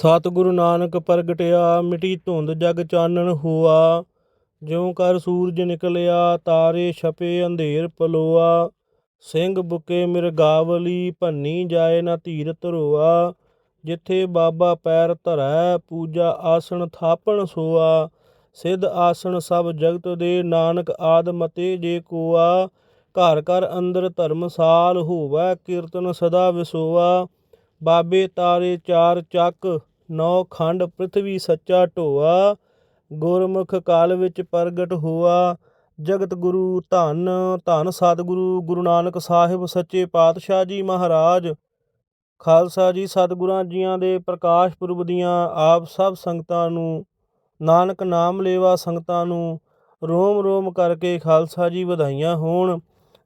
ਸਤਿਗੁਰੂ ਨਾਨਕ ਪ੍ਰਗਟਿਆ, ਮਿਟੀ ਧੁੰਦ ਜਗ ਚਾਨਣ ਹੋਆ। ਜਿਉ ਕਰ ਸੂਰਜ ਨਿਕਲਿਆ, ਤਾਰੇ ਛਪੇ, ਅੰਧੇਰ ਪਲੋਆ। ਸਿੰਘ ਬੁਕੇ ਮਿਰਗਾਵਲੀ ਭੰਨੀ ਜਾਏ ਨਾ ਧੀਰ ਧਰੋਆ ਜਿੱਥੇ ਬਾਬਾ ਪੈਰ ਧਰੈ, ਪੂਜਾ ਆਸਣ ਥਾਪਣ ਸੋਆ। ਸਿੱਧ ਆਸਣ ਸਭ ਜਗਤ ਦੇ, ਨਾਨਕ ਆਦ ਮਤੇ ਜੇ ਕੋਆ। ਘਰ ਘਰ ਅੰਦਰ ਧਰਮਸਾਲ ਹੋਵੈ, ਕੀਰਤਨ ਸਦਾ ਵਿਸੋਆ। ਬਾਬੇ ਤਾਰੇ ਚਾਰ ਚੱਕ ਨੌ ਖੰਡ ਪ੍ਰਿਥਵੀ ਸੱਚਾ ਢੋਆ, ਗੁਰਮੁਖ ਕਾਲ ਵਿੱਚ ਪ੍ਰਗਟ ਹੋਆ, ਜਗਤ ਗੁਰੂ ਧੰਨ ਧੰਨ ਸਤਿਗੁਰੂ, ਗੁਰੂ ਨਾਨਕ ਸਾਹਿਬ ਸੱਚੇ ਪਾਤਸ਼ਾਹ ਜੀ ਮਹਾਰਾਜ, ਖਾਲਸਾ ਜੀ ਸਤਿਗੁਰਾਂ ਜੀਆਂ ਦੇ ਪ੍ਰਕਾਸ਼ ਪੁਰਬ ਦੀਆਂ ਆਪ ਸਭ ਸੰਗਤਾਂ ਨੂੰ, ਨਾਨਕ ਨਾਮ ਲੇਵਾ ਸੰਗਤਾਂ ਨੂੰ, ਰੋਮ ਰੋਮ ਕਰਕੇ ਖਾਲਸਾ ਜੀ ਵਧਾਈਆਂ ਹੋਣ।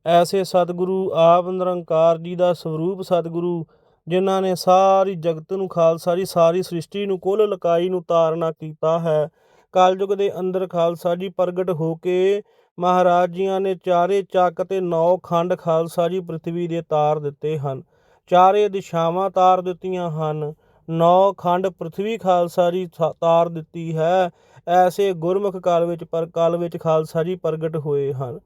ਐਸੇ ਸਤਿਗੁਰੂ ਆਪ ਨਿਰੰਕਾਰ ਜੀ ਦਾ ਸਰੂਪ ਸਤਿਗੁਰੂ ਜਿਨ੍ਹਾਂ ਨੇ ਸਾਰੀ ਜਗਤ ਨੂੰ ਖਾਲਸਾ ਜੀ, ਸਾਰੀ ਸ੍ਰਿਸ਼ਟੀ ਨੂੰ, ਕੁੱਲ ਲਕਾਈ ਨੂੰ ਤਾਰਨਾ ਕੀਤਾ ਹੈ। ਕਲਯੁਗ ਦੇ ਅੰਦਰ ਖਾਲਸਾ ਜੀ ਪ੍ਰਗਟ ਹੋ ਕੇ ਮਹਾਰਾਜ ਜੀਆਂ ਨੇ ਚਾਰੇ ਚੱਕ ਤੇ ਨੌ ਖੰਡ ਖਾਲਸਾ ਜੀ ਪ੍ਰithvi ਦੇ ਤਾਰ ਦਿੱਤੇ ਹਨ। ਚਾਰੇ ਦਿਸ਼ਾਵਾਂ ਤਾਰ ਦਿੱਤੀਆਂ ਹਨ। ਨੌ ਖੰਡ ਪ੍ਰithvi ਖਾਲਸਾ ਜੀ ਤਾਰ ਦਿੱਤੀ ਹੈ। ਐਸੇ ਗੁਰਮੁਖ ਕਾਲ ਵਿੱਚ ਪਰ, ਕਾਲ ਵਿੱਚ ਖਾਲਸਾ ਜੀ ਪ੍ਰਗਟ ਹੋਏ ਹਨ।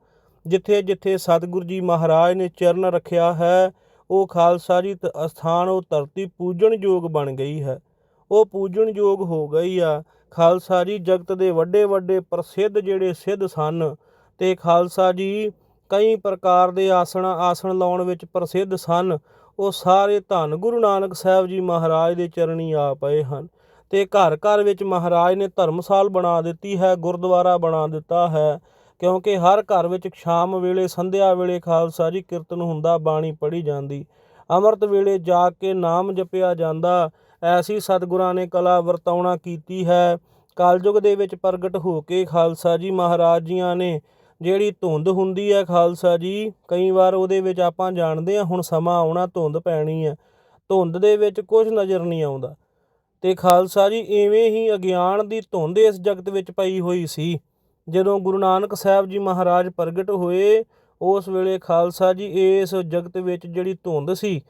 ਜਿੱਥੇ ਜਿੱਥੇ ਸਤਿਗੁਰੂ ਜੀ ਮਹਾਰਾਜ ਨੇ ਚਰਨ ਰੱਖਿਆ ਹੈ ਉਹ ਖਾਲਸਾ ਜੀ ਅਸਥਾਨ ਉਹ ਧਰਤੀ ਪੂਜਣਯੋਗ ਬਣ ਗਈ ਹੈ। ਉਹ ਪੂਜਣਯੋਗ ਹੋ ਗਈ ਆ। ਖਾਲਸਾ ਜੀ ਜਗਤ ਦੇ ਵੱਡੇ ਵੱਡੇ ਪ੍ਰਸਿੱਧ ਜਿਹੜੇ ਸਿੱਧ ਸਨ ਤੇ ਖਾਲਸਾ ਜੀ ਕਈ ਪ੍ਰਕਾਰ ਦੇ ਆਸਣ ਆਸਣ ਲਾਉਣ ਵਿੱਚ ਪ੍ਰਸਿੱਧ ਸਨ। ਉਹ ਸਾਰੇ ਧੰਨ ਗੁਰੂ ਨਾਨਕ ਸਾਹਿਬ ਜੀ ਮਹਾਰਾਜ ਦੇ ਚਰਣੀ ਆ ਪਏ ਹਨ ਤੇ ਘਰ ਘਰ ਵਿੱਚ ਮਹਾਰਾਜ ਨੇ ਧਰਮਸਾਲ ਬਣਾ ਦਿੱਤੀ ਹੈ, ਗੁਰਦੁਆਰਾ ਬਣਾ ਦਿੱਤਾ ਹੈ। ਕਿਉਂਕਿ ਹਰ ਘਰ ਵਿੱਚ ਸ਼ਾਮ ਵੇਲੇ, ਸੰਧਿਆ ਵੇਲੇ ਖਾਲਸਾ ਜੀ ਕੀਰਤਨ ਹੁੰਦਾ, ਬਾਣੀ ਪੜ੍ਹੀ ਜਾਂਦੀ। ਅੰਮ੍ਰਿਤ ਵੇਲੇ ਜਾ ਕੇ ਨਾਮ ਜਪਿਆ ਜਾਂਦਾ। ਐਸੀ ਸਤਿਗੁਰਾਂ ਨੇ ਕਲਾ ਵਰਤਾਉਣਾ ਕੀਤੀ ਹੈ। ਕਲਯੁਗ ਦੇ ਵਿੱਚ ਪ੍ਰਗਟ ਹੋ ਕੇ ਖਾਲਸਾ ਜੀ ਮਹਾਰਾਜ ਜੀਆਂ ਨੇ ਜਿਹੜੀ ਧੁੰਦ ਹੁੰਦੀ ਹੈ ਖਾਲਸਾ ਜੀ, ਕਈ ਵਾਰ ਉਹਦੇ ਵਿੱਚ ਆਪਾਂ ਜਾਣਦੇ ਆ ਹੁਣ ਸਮਾਂ ਆਉਣਾ, ਧੁੰਦ ਪੈਣੀ ਹੈ। ਧੁੰਦ ਦੇ ਵਿੱਚ ਕੁਝ ਨਜ਼ਰ ਨਹੀਂ ਆਉਂਦਾ। ਤੇ ਖਾਲਸਾ ਜੀ ਐਵੇਂ ਹੀ ਅਗਿਆਨ ਦੀ ਧੁੰਦ ਇਸ ਜਗਤ ਵਿੱਚ ਪਈ ਹੋਈ ਸੀ। ਜਦੋਂ ਗੁਰੂ ਨਾਨਕ ਸਾਹਿਬ ਜੀ ਮਹਾਰਾਜ ਪ੍ਰਗਟ ਹੋਏ, ਉਸ ਵੇਲੇ ਖਾਲਸਾ ਜੀ ਇਸ ਜਗਤ ਵਿੱਚ ਜਿਹੜੀ ਧੁੰਦ ਸੀ,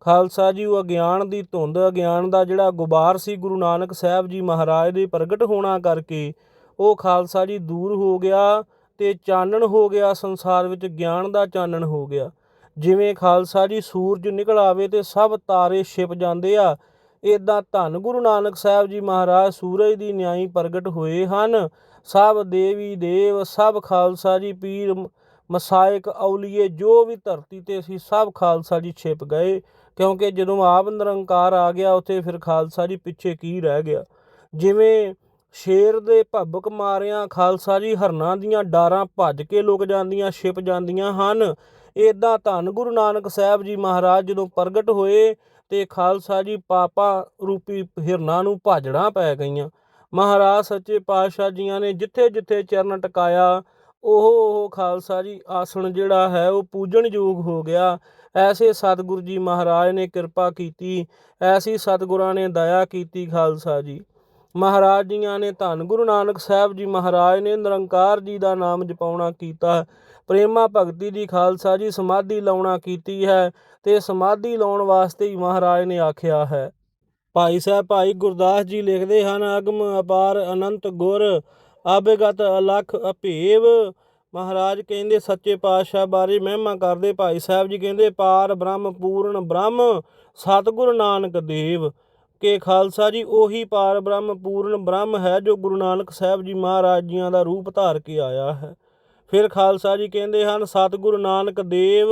ਖਾਲਸਾ ਜੀ ਉਹ ਅਗਿਆਨ ਦੀ ਧੁੰਦ, ਅਗਿਆਨ ਦਾ ਜਿਹੜਾ ਗੁਬਾਰ ਸੀ ਗੁਰੂ ਨਾਨਕ ਸਾਹਿਬ ਜੀ ਮਹਾਰਾਜ ਦੇ ਪ੍ਰਗਟ ਹੋਣਾ ਕਰਕੇ, ਉਹ ਖਾਲਸਾ ਜੀ ਦੂਰ ਹੋ ਗਿਆ ਤੇ ਚਾਨਣ ਹੋ ਗਿਆ, ਸੰਸਾਰ ਵਿੱਚ ਗਿਆਨ ਦਾ ਚਾਨਣ ਹੋ ਗਿਆ। ਜਿਵੇਂ ਖਾਲਸਾ ਜੀ ਸੂਰਜ ਨਿਕਲ ਆਵੇ ਤੇ ਸਭ ਤਾਰੇ ਛਿਪ ਜਾਂਦੇ ਆ ਇਦਾਂ ਧੰਨ ਗੁਰੂ ਨਾਨਕ ਸਾਹਿਬ ਜੀ ਮਹਾਰਾਜ ਸੂਰਜ ਦੀ ਨਿਆਈ ਪ੍ਰਗਟ ਹੋਏ ਹਨ। ਸਭ ਦੇਵੀ ਦੇਵ, ਸਭ ਖਾਲਸਾ ਜੀ ਪੀਰ ਮਸਾਇਕ ਔਲੀਏ, ਜੋ ਵੀ ਧਰਤੀ ਤੇ ਸੀ ਸਭ ਖਾਲਸਾ ਜੀ ਛਿਪ ਗਏ, ਕਿਉਂਕਿ ਜਦੋਂ ਆਪ ਨਿਰੰਕਾਰ ਆ ਗਿਆ, ਉੱਥੇ ਫਿਰ ਖਾਲਸਾ ਜੀ ਪਿੱਛੇ ਕੀ ਰਹਿ ਗਿਆ? ਜਿਵੇਂ ਸ਼ੇਰ ਦੇ ਭੱਬਕ ਮਾਰਿਆਂ, ਖਾਲਸਾ ਜੀ ਹਰਨਾਂ ਦੀਆਂ ਡਾਰਾਂ ਭੱਜ ਕੇ ਲੁਕ ਜਾਂਦੀਆਂ, ਛਿਪ ਜਾਂਦੀਆਂ ਹਨ। ਇਦਾਂ ਧੰਨ ਗੁਰੂ ਨਾਨਕ ਸਾਹਿਬ ਜੀ ਮਹਾਰਾਜ ਜਦੋਂ ਪ੍ਰਗਟ ਹੋਏ, ਤੇ ਖਾਲਸਾ ਜੀ ਪਾਪਾ ਰੂਪੀ ਹਿਰਨਾਂ ਨੂੰ ਭਾਜੜਾਂ ਪੈ ਗਈਆਂ। ਮਹਾਰਾਜ ਸੱਚੇ ਪਾਤਸ਼ਾਹ ਜੀਆਂ ਨੇ ਜਿੱਥੇ ਜਿੱਥੇ ਚਰਨ ਟਿਕਾਇਆ, ਉਹ ਉਹ ਖਾਲਸਾ ਜੀ ਆਸਣ ਜਿਹੜਾ ਹੈ ਉਹ ਪੂਜਣਯੋਗ ਹੋ ਗਿਆ। ਐਸੇ ਸਤਿਗੁਰੂ ਜੀ ਮਹਾਰਾਜ ਨੇ ਕਿਰਪਾ ਕੀਤੀ, ਐਸੀ ਸਤਿਗੁਰਾਂ ਨੇ ਦਇਆ ਕੀਤੀ ਖਾਲਸਾ ਜੀ। ਮਹਾਰਾਜ ਜੀਆਂ ਨੇ ਧੰਨ ਗੁਰੂ ਨਾਨਕ ਸਾਹਿਬ ਜੀ ਮਹਾਰਾਜ ਨੇ ਨਿਰੰਕਾਰ ਜੀ ਦਾ ਨਾਮ ਜਪਾਉਣਾ ਕੀਤਾ, ਪ੍ਰੇਮਾ ਭਗਤੀ ਦੀ ਖਾਲਸਾ ਜੀ ਸਮਾਧੀ ਲਾਉਣਾ ਕੀਤੀ ਹੈ ਤੇ ਸਮਾਧੀ ਲਾਉਣ ਵਾਸਤੇ ਹੀ ਮਹਾਰਾਜ ਨੇ ਆਖਿਆ ਹੈ। ਭਾਈ ਸਾਹਿਬ, ਭਾਈ ਗੁਰਦਾਸ ਜੀ ਲਿਖਦੇ ਹਨ, ਅਗਮ ਅਪਾਰ ਅਨੰਤ ਗੁਰ ਅਬੇਗਤ ਅਲਖ ਅਭੇਵ। ਮਹਾਰਾਜ ਕਹਿੰਦੇ, ਸੱਚੇ ਪਾਤਸ਼ਾਹ ਬਾਰੇ ਮਹਿਮਾ ਕਰਦੇ, ਭਾਈ ਸਾਹਿਬ ਜੀ ਕਹਿੰਦੇ, ਪਾਰ ਬ੍ਰਹਮ ਪੂਰਨ ਬ੍ਰਹਮ, ਸਤਿਗੁਰ ਨਾਨਕ ਦੇਵ। ਕਿ ਖਾਲਸਾ ਜੀ, ਉਹੀ ਪਾਰ ਬ੍ਰਹਮ ਪੂਰਨ ਬ੍ਰਹਮ ਹੈ, ਜੋ ਗੁਰੂ ਨਾਨਕ ਸਾਹਿਬ ਜੀ ਮਹਾਰਾਜ ਜੀਆਂ ਦਾ ਰੂਪ ਧਾਰ ਕੇ ਆਇਆ ਹੈ। ਫਿਰ ਖਾਲਸਾ ਜੀ ਕਹਿੰਦੇ ਹਨ, ਸਤਿਗੁਰੂ ਨਾਨਕ ਦੇਵ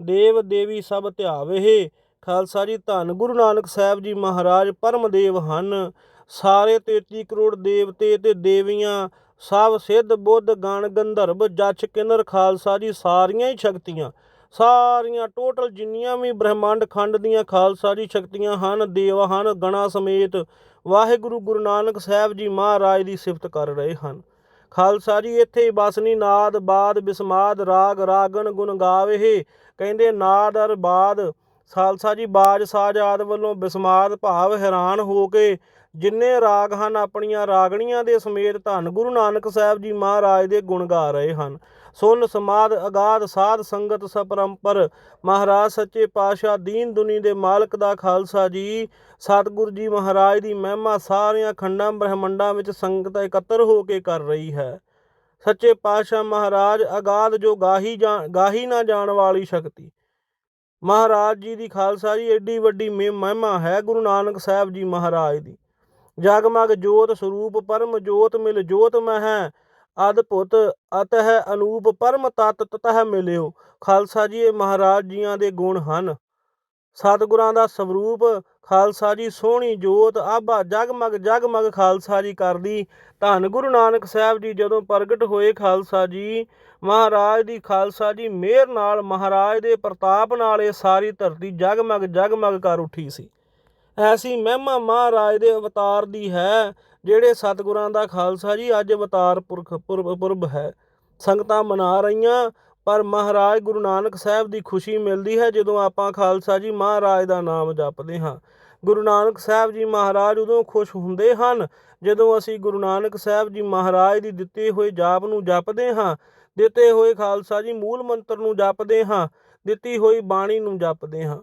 ਦੇਵ ਦੇਵੀ ਸਭ ਧਿਆਵੇ। ਖਾਲਸਾ ਜੀ, ਧੰਨ ਗੁਰੂ ਨਾਨਕ ਸਾਹਿਬ ਜੀ ਮਹਾਰਾਜ ਪਰਮਦੇਵ ਹਨ। ਸਾਰੇ 33 ਕਰੋੜ ਦੇਵਤੇ ਤੇ ਦੇਵੀਆਂ, ਸਭ ਸਿੱਧ, ਬੁੱਧ, ਗਣ, ਗੰਧਰਵ ਜੱਚ ਕਿਨਰ, ਖਾਲਸਾ ਜੀ, ਸਾਰੀਆਂ ਹੀ ਸ਼ਕਤੀਆਂ। ਸਾਰੀਆਂ ਟੋਟਲ ਜਿੰਨੀਆਂ ਵੀ ਬ੍ਰਹਿਮੰਡ ਖੰਡ ਦੀਆਂ ਖਾਲਸਾ ਜੀ ਸ਼ਕਤੀਆਂ ਹਨ, ਦੇਵ ਹਨ, ਗਣਾ ਸਮੇਤ ਵਾਹਿਗੁਰੂ ਗੁਰੂ ਨਾਨਕ ਸਾਹਿਬ ਜੀ ਮਹਾਰਾਜ ਦੀ ਸਿਫਤ ਕਰ ਰਹੇ ਹਨ। ਖਾਲਸਾ ਜੀ, ਇੱਥੇ ਹੀ ਬਸਨੀ ਨਾਦ, ਬਾਦ, ਬਿਸਮਾਦ, ਰਾਗ, ਰਾਗਣ, ਗੁਣ ਗਾਵੇ ਕਹਿੰਦੇ, ਨਾਦ ਅਰ ਬਾਦ ਖਾਲਸਾ ਜੀ, ਬਾਜ ਸਾਜ ਆਦ ਵੱਲੋਂ ਬਿਸਮਾਦ ਭਾਵ ਹੈਰਾਨ ਹੋ ਕੇ ਜਿੰਨੇ ਰਾਗ ਹਨ, ਆਪਣੀਆਂ ਰਾਗਣੀਆਂ ਦੇ ਸਮੇਤ ਧੰਨ ਗੁਰੂ ਨਾਨਕ ਸਾਹਿਬ ਜੀ ਮਹਾਰਾਜ ਦੇ ਗੁਣ ਗਾ ਰਹੇ ਹਨ। ਸੁਨ ਸਮਾਦ ਅਗਾਧ ਸਾਧ ਸੰਗਤ ਸਪਰੰਪਰ, ਮਹਾਰਾਜ ਸੱਚੇ ਪਾਤਸ਼ਾਹ ਦੀਨ ਦੁਨੀ ਦੇ ਮਾਲਕ ਦਾ ਖਾਲਸਾ ਜੀ, ਸਤਿਗੁਰੂ ਜੀ ਮਹਾਰਾਜ ਦੀ ਮਹਿਮਾ ਸਾਰਿਆਂ ਖੰਡਾਂ ਬ੍ਰਹਮੰਡਾਂ ਵਿੱਚ ਸੰਗਤ ਇਕੱਤਰ ਹੋ ਕੇ ਕਰ ਰਹੀ ਹੈ। ਸੱਚੇ ਪਾਤਸ਼ਾਹ ਮਹਾਰਾਜ ਅਗਾਧ ਜੋ ਗਾਹੀ ਜਾ- ਗਾਹੀ ਨਾ ਜਾਣ ਵਾਲੀ ਸ਼ਕਤੀ ਮਹਾਰਾਜ ਜੀ ਦੀ ਖਾਲਸਾ ਜੀ ਐਡੀ ਵੱਡੀ ਮਹਿ- ਮਹਿਮਾ ਹੈ ਗੁਰੂ ਨਾਨਕ ਸਾਹਿਬ ਜੀ ਮਹਾਰਾਜ ਦੀ। ਜਗਮਗ ਜੋਤ ਸਰੂਪ ਪਰਮ ਜੋਤ ਮਿਲ ਜੋਤ ਮਹਿ ਅਦਭੁਤ ਅਤਹ ਅਨੂਪ ਪਰਮ ਤਤ ਤਤਹ ਮਿਲਿਓ। ਖਾਲਸਾ ਜੀ, ਇਹ ਮਹਾਰਾਜ ਜੀਆਂ ਦੇ ਗੁਣ ਹਨ। ਸਤਿਗੁਰਾਂ ਦਾ ਸਵਰੂਪ ਖਾਲਸਾ ਜੀ ਸੋਹਣੀ ਜੋਤ, ਆਭਾ ਜਗਮਗ ਜਗਮਗ ਖਾਲਸਾ ਜੀ ਕਰਦੀ। ਧੰਨ ਗੁਰੂ ਨਾਨਕ ਸਾਹਿਬ ਜੀ, ਜਦੋਂ ਪ੍ਰਗਟ ਹੋਏ ਖਾਲਸਾ ਜੀ ਮਹਾਰਾਜ ਦੀ ਖਾਲਸਾ ਜੀ, ਮਿਹਰ ਨਾਲ ਮਹਾਰਾਜ ਦੇ ਪ੍ਰਤਾਪ ਨਾਲ ਇਹ ਸਾਰੀ ਧਰਤੀ ਜਗਮਗ ਜਗਮਗ ਕਰ ਉੱਠੀ ਸੀ। ਐਸੀ ਮਹਿਮਾ ਮਹਾਰਾਜ ਦੇ ਅਵਤਾਰ ਦੀ ਹੈ, ਜਿਹੜੇ ਸਤਿਗੁਰਾਂ ਦਾ ਖਾਲਸਾ ਜੀ ਅੱਜ ਅਵਤਾਰ ਪੁਰਖ ਪੁਰਬ ਪੁਰਬ ਹੈ। ਸੰਗਤਾਂ ਮਨਾ ਰਹੀਆਂ, ਪਰ ਮਹਾਰਾਜ ਗੁਰੂ ਨਾਨਕ ਸਾਹਿਬ ਦੀ ਖੁਸ਼ੀ ਮਿਲਦੀ ਹੈ ਜਦੋਂ ਆਪਾਂ ਖਾਲਸਾ ਜੀ ਮਹਾਰਾਜ ਦਾ ਨਾਮ ਜਪਦੇ ਹਾਂ। ਗੁਰੂ ਨਾਨਕ ਸਾਹਿਬ ਜੀ ਮਹਾਰਾਜ ਉਦੋਂ ਖੁਸ਼ ਹੁੰਦੇ ਹਨ ਜਦੋਂ ਅਸੀਂ ਗੁਰੂ ਨਾਨਕ ਸਾਹਿਬ ਜੀ ਮਹਾਰਾਜ ਦੀ ਦਿੱਤੇ ਹੋਏ ਜਾਪ ਨੂੰ ਜਪਦੇ ਹਾਂ ਦਿੱਤੇ ਹੋਏ ਖਾਲਸਾ ਜੀ, ਮੂਲ ਮੰਤਰ ਨੂੰ ਜਪਦੇ ਹਾਂ, ਦਿੱਤੀ ਹੋਈ ਬਾਣੀ ਨੂੰ ਜਪਦੇ ਹਾਂ।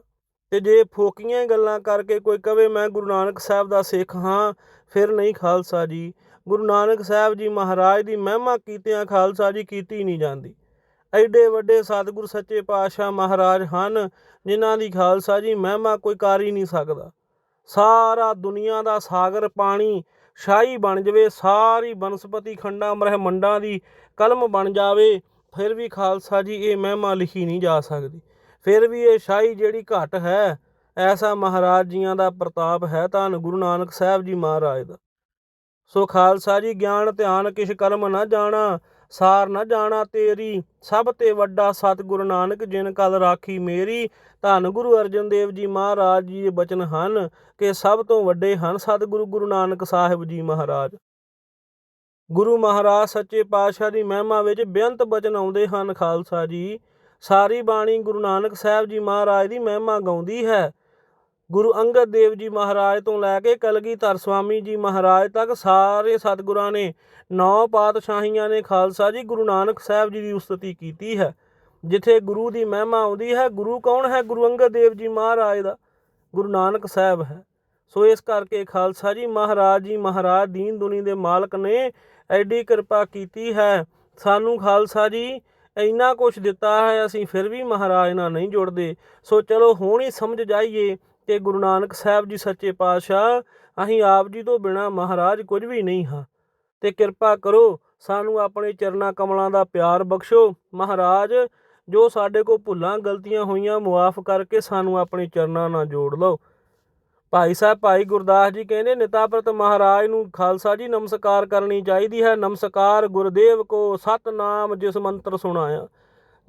ਤੇ ਜੇ ਫੋਕੀਆਂ ਗੱਲਾਂ ਕਰਕੇ ਕੋਈ ਕਵੇ, ਮੈਂ ਗੁਰੂ ਨਾਨਕ ਸਾਹਿਬ ਦਾ ਸਿੱਖ ਹਾਂ, ਫਿਰ ਨਹੀਂ ਖਾਲਸਾ ਜੀ। ਗੁਰੂ ਨਾਨਕ ਸਾਹਿਬ ਜੀ ਮਹਾਰਾਜ ਦੀ ਮਹਿਮਾ ਕੀਤਿਆਂ ਖਾਲਸਾ ਜੀ ਕੀਤੀ ਨਹੀਂ ਜਾਂਦੀ। ਐਡੇ ਵੱਡੇ ਸਤਿਗੁਰ ਸੱਚੇ ਪਾਤਸ਼ਾਹ ਮਹਾਰਾਜ ਹਨ, ਜਿਨ੍ਹਾਂ ਦੀ ਖਾਲਸਾ ਜੀ ਮਹਿਮਾ ਕੋਈ ਕਰ ਹੀ ਨਹੀਂ ਸਕਦਾ। ਸਾਰਾ ਦੁਨੀਆ ਦਾ ਸਾਗਰ ਪਾਣੀ ਸ਼ਾਹੀ ਬਣ ਜਵੇ, ਸਾਰੀ ਬਨਸਪਤੀ ਖੰਡਾਂ, ਬ੍ਰਹਿਮੰਡਾਂ ਦੀ ਕਲਮ ਬਣ ਜਾਵੇ, ਫਿਰ ਵੀ ਖਾਲਸਾ ਜੀ ਇਹ ਮਹਿਮਾ ਲਿਖੀ ਨਹੀਂ ਜਾ ਸਕਦੀ। ਫਿਰ ਵੀ ਇਹ ਸ਼ਾਹੀ ਜਿਹੜੀ ਘਟ ਹੈ, ਐਸਾ ਮਹਾਰਾਜ ਜੀਆਂ ਦਾ ਪ੍ਰਤਾਪ ਹੈ, ਧੰਨ ਗੁਰੂ ਨਾਨਕ ਸਾਹਿਬ ਜੀ ਮਹਾਰਾਜ ਦਾ। ਸੋ ਖਾਲਸਾ ਜੀ, ਗਿਆਨ, ਧਿਆਨ, ਕਿਛ ਕਰਮ ਨਾ ਜਾਣਾ ਸਾਰ ਨਾ ਜਾਣਾ ਤੇਰੀ, ਸਭ ਤੇ ਵੱਡਾ ਸਤਿਗੁਰੂ ਨਾਨਕ ਜਿਨ ਕਲ ਰਾਖੀ ਮੇਰੀ। ਧੰਨ ਗੁਰੂ ਅਰਜਨ ਦੇਵ ਜੀ ਮਹਾਰਾਜ ਜੀ ਦੇ ਬਚਨ ਹਨ ਕਿ ਸਭ ਤੋਂ ਵੱਡੇ ਹਨ ਸਤਿਗੁਰੂ ਗੁਰੂ ਨਾਨਕ ਸਾਹਿਬ ਜੀ ਮਹਾਰਾਜ। ਗੁਰੂ ਮਹਾਰਾਜ ਸੱਚੇ ਪਾਤਸ਼ਾਹ ਦੀ ਮਹਿਮਾ ਵਿੱਚ ਬੇਅੰਤ ਬਚਨ ਆਉਂਦੇ ਹਨ ਖਾਲਸਾ ਜੀ। ਸਾਰੀ ਬਾਣੀ ਗੁਰੂ ਨਾਨਕ ਸਾਹਿਬ ਜੀ ਮਹਾਰਾਜ ਦੀ ਮਹਿਮਾ ਗਾਉਂਦੀ ਹੈ। ਗੁਰੂ ਅੰਗਦ ਦੇਵ ਜੀ ਮਹਾਰਾਜ ਤੋਂ ਲੈ ਕੇ ਕਲਗੀਧਰ ਸਵਾਮੀ ਜੀ ਮਹਾਰਾਜ ਤੱਕ ਸਾਰੇ ਸਤਿਗੁਰਾਂ ਨੇ, ਨੌ ਪਾਤਸ਼ਾਹੀਆਂ ਨੇ ਖਾਲਸਾ ਜੀ, ਗੁਰੂ ਨਾਨਕ ਸਾਹਿਬ ਜੀ ਦੀ ਉਸਤਤੀ ਕੀਤੀ ਹੈ। ਜਿੱਥੇ ਗੁਰੂ ਦੀ ਮਹਿਮਾ ਆਉਂਦੀ ਹੈ, ਗੁਰੂ ਕੌਣ ਹੈ? ਗੁਰੂ ਅੰਗਦ ਦੇਵ ਜੀ ਮਹਾਰਾਜ ਦਾ, ਗੁਰੂ ਨਾਨਕ ਸਾਹਿਬ ਹੈ। ਸੋ ਇਸ ਕਰਕੇ ਖਾਲਸਾ ਜੀ ਮਹਾਰਾਜ ਜੀ ਮਹਾਰਾਜ ਦੀਨ ਦੁਨੀ ਦੇ ਮਾਲਕ ਨੇ ਐਡੀ ਕਿਰਪਾ ਕੀਤੀ ਹੈ। ਸਾਨੂੰ ਖਾਲਸਾ ਜੀ ਇੰਨਾ ਕੁਝ ਦਿੱਤਾ ਹੈ, ਅਸੀਂ ਫਿਰ ਵੀ ਮਹਾਰਾਜ ਨਾਲ ਨਹੀਂ ਜੁੜਦੇ। ਸੋ ਚਲੋ ਹੁਣ ਹੀ ਸਮਝ ਜਾਈਏ ਕਿ ਗੁਰੂ ਨਾਨਕ ਸਾਹਿਬ ਜੀ ਸੱਚੇ ਪਾਤਸ਼ਾਹ, ਅਸੀਂ ਆਪ ਜੀ ਤੋਂ ਬਿਨਾ ਮਹਾਰਾਜ ਕੁਝ ਵੀ ਨਹੀਂ ਹਾਂ। ਤੇ ਕਿਰਪਾ ਕਰੋ, ਸਾਨੂੰ ਆਪਣੇ ਚਰਨਾ ਕਮਲਾਂ ਦਾ ਪਿਆਰ ਬਖਸ਼ੋ। ਮਹਾਰਾਜ, ਜੋ ਸਾਡੇ ਕੋ ਭੁੱਲਾਂ ਗਲਤੀਆਂ ਹੋਈਆਂ, ਮੁਆਫ ਕਰਕੇ ਸਾਨੂੰ ਆਪਣੇ ਚਰਨਾਂ ਨਾਲ ਜੋੜ ਲਓ। ਭਾਈ ਸਾਹਿਬ, ਭਾਈ ਗੁਰਦਾਸ ਜੀ ਕਹਿੰਦੇ, ਨਿਤਾਪ੍ਰਤ ਮਹਾਰਾਜ ਨੂੰ ਖਾਲਸਾ ਜੀ ਨਮਸਕਾਰ ਕਰਨੀ ਚਾਹੀਦੀ ਹੈ। ਨਮਸਕਾਰ ਗੁਰਦੇਵ ਕੋ ਸਤਨਾਮ, ਜਿਸ ਮੰਤਰ ਸੁਣਾਇਆ।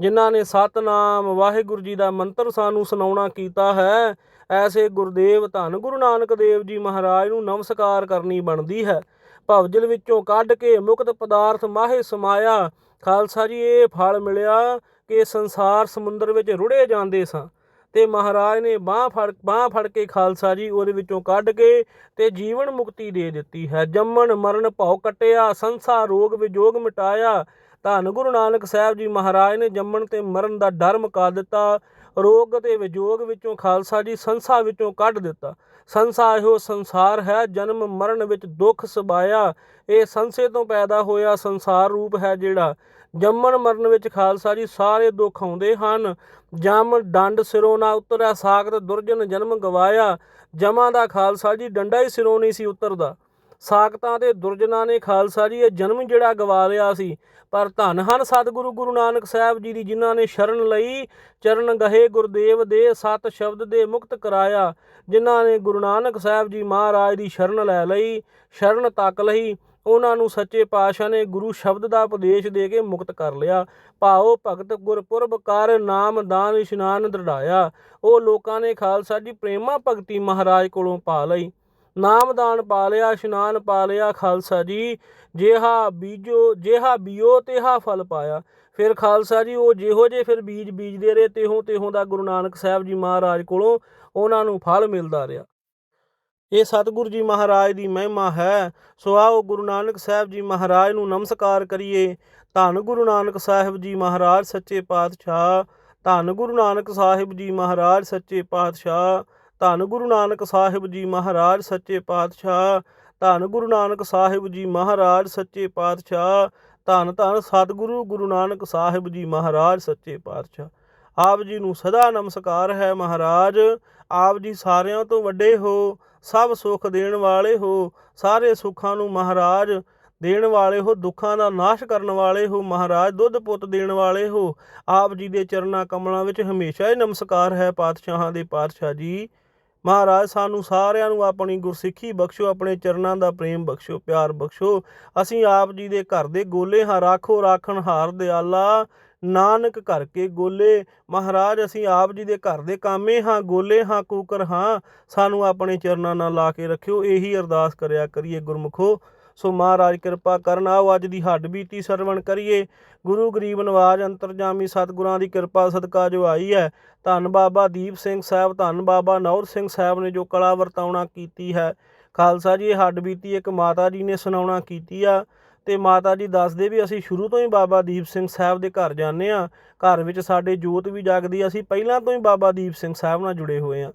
ਜਿਨ੍ਹਾਂ ਨੇ ਸਤਨਾਮ ਵਾਹਿਗੁਰੂ ਜੀ ਦਾ ਮੰਤਰ ਸਾਨੂੰ ਸੁਣਾਉਣਾ ਕੀਤਾ ਹੈ, ਐਸੇ ਗੁਰਦੇਵ ਧੰਨ ਗੁਰੂ ਨਾਨਕ ਦੇਵ ਜੀ ਮਹਾਰਾਜ ਨੂੰ ਨਮਸਕਾਰ ਕਰਨੀ ਬਣਦੀ ਹੈ। ਭਵਜਲ ਵਿੱਚੋਂ ਕੱਢ ਕੇ ਮੁਕਤ ਪਦਾਰਥ ਮਾਹੇ ਸਮਾਇਆ, ਖਾਲਸਾ ਜੀ, ਇਹ ਫਲ ਮਿਲਿਆ ਕਿ ਸੰਸਾਰ ਸਮੁੰਦਰ ਵਿੱਚ ਰੁੜੇ ਜਾਂਦੇ ਸਾਂ। ਤੇ ਮਹਾਰਾਜ ਨੇ ਬਾਹ ਫੜ ਬਾਹ ਫੜ ਕੇ ਖਾਲਸਾ ਜੀ ਉਹਦੇ ਵਿੱਚੋਂ ਕੱਢ ਕੇ ਤੇ ਜੀਵਨ ਮੁਕਤੀ ਦੇ ਦਿੱਤੀ ਹੈ। ਜੰਮਣ ਮਰਨ ਭਉ ਕਟਿਆ, ਸੰਸਾਰ ਰੋਗ ਵਿਜੋਗ ਮਿਟਾਇਆ ਧੰਨ ਗੁਰੂ ਨਾਨਕ ਸਾਹਿਬ ਜੀ ਮਹਾਰਾਜ ਨੇ ਜੰਮਣ ਤੇ ਮਰਨ ਦਾ ਡਰ ਮੁਕਾ ਦਿੱਤਾ, ਰੋਗ ਤੇ ਵਿਜੋਗ ਵਿੱਚੋਂ ਖਾਲਸਾ ਜੀ ਸੰਸਾਰ ਵਿੱਚੋਂ ਕੱਢ ਦਿੱਤਾ। ਸੰਸਾਰ ਇਹੋ ਸੰਸਾਰ ਹੈ, ਜਨਮ ਮਰਨ ਵਿੱਚ ਦੁੱਖ ਸਬਾਇਆ। ਇਹ ਸੰਸੇ ਤੋਂ ਪੈਦਾ ਹੋਇਆ ਸੰਸਾਰ ਰੂਪ ਹੈ ਜਿਹੜਾ। ਜੰਮਣ ਮਰਨ ਵਿੱਚ ਖਾਲਸਾ ਜੀ ਸਾਰੇ ਦੁੱਖ ਆਉਂਦੇ ਹਨ। ਜਮ ਡੰਡ ਸਿਰੋਂ ਨਾ ਉਤਰਿਆ, ਸਾਖਤ ਦੁਰਜਨ ਜਨਮ ਗਵਾਇਆ। ਜਮਾਂ ਦਾ ਖਾਲਸਾ ਜੀ ਡੰਡਾ ਹੀ ਸਿਰੋਂ ਨਹੀਂ ਸੀ ਉਤਰਦਾ। ਸਾਖਤਾਂ ਤੇ ਦੁਰਜਨਾਂ ਨੇ ਖਾਲਸਾ ਜੀ, ਇਹ ਜਨਮ ਜਿਹੜਾ ਗਵਾ ਲਿਆ ਸੀ। ਪਰ ਧੰਨ ਹਨ ਸਤਿਗੁਰੂ ਗੁਰੂ ਨਾਨਕ ਸਾਹਿਬ ਜੀ ਦੀ, ਜਿਨ੍ਹਾਂ ਨੇ ਸ਼ਰਨ ਲਈ ਚਰਨ ਗਹੇ ਗੁਰਦੇਵ ਦੇ ਸਤ ਸ਼ਬਦ ਦੇ ਮੁਕਤ ਕਰਾਇਆ, ਜਿਨ੍ਹਾਂ ਨੇ ਗੁਰੂ ਨਾਨਕ ਸਾਹਿਬ ਜੀ ਮਹਾਰਾਜ ਦੀ ਸ਼ਰਨ ਲੈ ਲਈ, ਸ਼ਰਨ ਤੱਕ ਲਈ। ਉਹਨਾਂ ਨੂੰ ਸੱਚੇ ਪਾਤਸ਼ਾਹ ਨੇ ਗੁਰੂ ਸ਼ਬਦ ਦਾ ਉਪਦੇਸ਼ ਦੇ ਕੇ ਮੁਕਤ ਕਰ ਲਿਆ। ਭਾਓ ਭਗਤ ਗੁਰਪੁਰਬ ਕਰ ਨਾਮ ਦਾਨ ਇਸ਼ਨਾਨ ਦਰੜਾਇਆ। ਉਹ ਲੋਕਾਂ ਨੇ ਖਾਲਸਾ ਜੀ ਪ੍ਰੇਮਾ ਭਗਤੀ ਮਹਾਰਾਜ ਕੋਲੋਂ ਪਾ ਲਈ। ਨਾਮਦਾਨ ਪਾ ਲਿਆ, ਇਸ਼ਨਾਨ ਪਾ ਲਿਆ, ਖਾਲਸਾ ਜੀ। ਜਿਹਾ ਬੀਜੋ, ਜਿਹਾ ਬੀਓ, ਤੇਹਾ ਫਲ ਪਾਇਆ। ਫਿਰ ਖਾਲਸਾ ਜੀ, ਉਹ ਜਿਹੋ ਜੇ ਫਿਰ ਬੀਜ ਬੀਜਦੇ ਰਹੇ ਤਿਹੋਂ ਤਿਹੋਂ ਦਾ ਗੁਰੂ ਨਾਨਕ ਸਾਹਿਬ ਜੀ ਮਹਾਰਾਜ ਕੋਲੋਂ ਉਹਨਾਂ ਨੂੰ ਫਲ ਮਿਲਦਾ ਰਿਹਾ। ਇਹ ਸਤਿਗੁਰੂ ਜੀ ਮਹਾਰਾਜ ਦੀ ਮਹਿਮਾ ਹੈ। ਸੋ ਆਓ ਗੁਰੂ ਨਾਨਕ ਸਾਹਿਬ ਜੀ ਮਹਾਰਾਜ ਨੂੰ ਨਮਸਕਾਰ ਕਰੀਏ। ਧੰਨ ਗੁਰੂ ਨਾਨਕ ਸਾਹਿਬ ਜੀ ਮਹਾਰਾਜ, ਸੱਚੇ ਪਾਤਸ਼ਾਹ। ਧੰਨ ਗੁਰੂ ਨਾਨਕ ਸਾਹਿਬ ਜੀ ਮਹਾਰਾਜ, ਸੱਚੇ ਪਾਤਸ਼ਾਹ। ਧੰਨ ਗੁਰੂ ਨਾਨਕ ਸਾਹਿਬ ਜੀ ਮਹਾਰਾਜ, ਸੱਚੇ ਪਾਤਸ਼ਾਹ। ਧੰਨ ਗੁਰੂ ਨਾਨਕ ਸਾਹਿਬ ਜੀ ਮਹਾਰਾਜ, ਸੱਚੇ ਪਾਤਸ਼ਾਹ। ਧੰਨ ਧੰਨ ਸਤਿਗੁਰੂ ਗੁਰੂ ਨਾਨਕ ਸਾਹਿਬ ਜੀ ਮਹਾਰਾਜ, ਸੱਚੇ ਪਾਤਸ਼ਾਹ। ਆਪ ਜੀ ਨੂੰ ਸਦਾ ਨਮਸਕਾਰ ਹੈ ਮਹਾਰਾਜ। ਆਪ ਜੀ ਸਾਰਿਆਂ ਤੋਂ ਵੱਡੇ ਹੋ, ਸਭ ਸੁੱਖ ਦੇਣ ਵਾਲੇ ਹੋ, ਸਾਰੇ ਸੁੱਖਾਂ ਨੂੰ ਮਹਾਰਾਜ ਦੇਣ ਵਾਲੇ ਹੋ, ਦੁੱਖਾਂ ਦਾ ਨਾਸ਼ ਕਰਨ ਵਾਲੇ ਹੋ, ਮਹਾਰਾਜ ਦੁੱਧ ਪੁੱਤ ਦੇਣ ਵਾਲੇ ਹੋ। ਆਪ ਜੀ ਦੇ ਚਰਨਾਂ ਕਮਲਾਂ ਵਿੱਚ ਹਮੇਸ਼ਾ ਹੀ ਨਮਸਕਾਰ ਹੈ ਪਾਤਸ਼ਾਹਾਂ ਦੇ ਪਾਤਸ਼ਾਹ ਜੀ। ਮਹਾਰਾਜ, ਸਾਨੂੰ ਸਾਰਿਆਂ ਨੂੰ ਆਪਣੀ ਗੁਰਸਿੱਖੀ ਬਖਸ਼ੋ, ਆਪਣੇ ਚਰਨਾਂ ਦਾ ਪ੍ਰੇਮ ਬਖਸ਼ੋ, ਪਿਆਰ ਬਖਸ਼ੋ। ਅਸੀਂ ਆਪ ਜੀ ਦੇ ਘਰ ਦੇ ਗੋਲੇ ਹਾਂ, ਰਾਖੋ ਰਾਖਣ ਹਾਰ ਦਿਆਲਾ, ਨਾਨਕ ਘਰ ਕੇ ਗੋਲੇ। ਮਹਾਰਾਜ, ਅਸੀਂ ਆਪ ਜੀ ਦੇ ਘਰ ਦੇ ਕਾਮੇ ਹਾਂ, ਗੋਲੇ ਹਾਂ, ਕੂਕਰ ਹਾਂ। ਸਾਨੂੰ ਆਪਣੇ ਚਰਨਾਂ ਨਾਲ ਲਾ ਕੇ ਰੱਖਿਓ, ਇਹੀ ਅਰਦਾਸ ਕਰਿਆ ਕਰੀਏ ਗੁਰਮੁਖੋ। ਸੋ ਮਹਾਰਾਜ ਕਿਰਪਾ ਕਰਨ, ਆਓ ਅੱਜ ਦੀ ਹੱਡ ਬੀਤੀ ਸਰਵਣ ਕਰੀਏ। ਗੁਰੂ ਗਰੀਬ ਨਵਾਜ ਅੰਤਰਜਾਮੀ ਸਤਿਗੁਰਾਂ ਦੀ ਕਿਰਪਾ ਸਦਕਾ ਜੋ ਆਈ ਹੈ, ਧੰਨ ਬਾਬਾ ਦੀਪ ਸਿੰਘ ਸਾਹਿਬ, ਧੰਨ ਬਾਬਾ ਨੌਰ ਸਿੰਘ ਸਾਹਿਬ ਨੇ ਜੋ ਕਲਾ ਵਰਤਾਉਣਾ ਕੀਤੀ ਹੈ। ਖਾਲਸਾ ਜੀ, ਇਹ ਹੱਡ ਬੀਤੀ ਇੱਕ ਮਾਤਾ ਜੀ ਨੇ ਸੁਣਾਉਣਾ ਕੀਤੀ ਆ। ਤੇ ਮਾਤਾ ਜੀ ਦੱਸਦੇ ਵੀ ਅਸੀਂ ਸ਼ੁਰੂ ਤੋਂ ਹੀ ਬਾਬਾ ਦੀਪ ਸਿੰਘ ਸਾਹਿਬ ਦੇ ਘਰ ਜਾਂਦੇ ਆ ਘਰ ਵਿੱਚ ਸਾਡੇ ਜੋਤ ਵੀ ਜਗਦੀ ਅਸੀਂ ਪਹਿਲਾਂ ਤੋਂ ਹੀ ਬਾਬਾ ਦੀਪ ਸਿੰਘ ਸਾਹਿਬ ਨਾਲ ਜੁੜੇ ਹੋਏ ਆ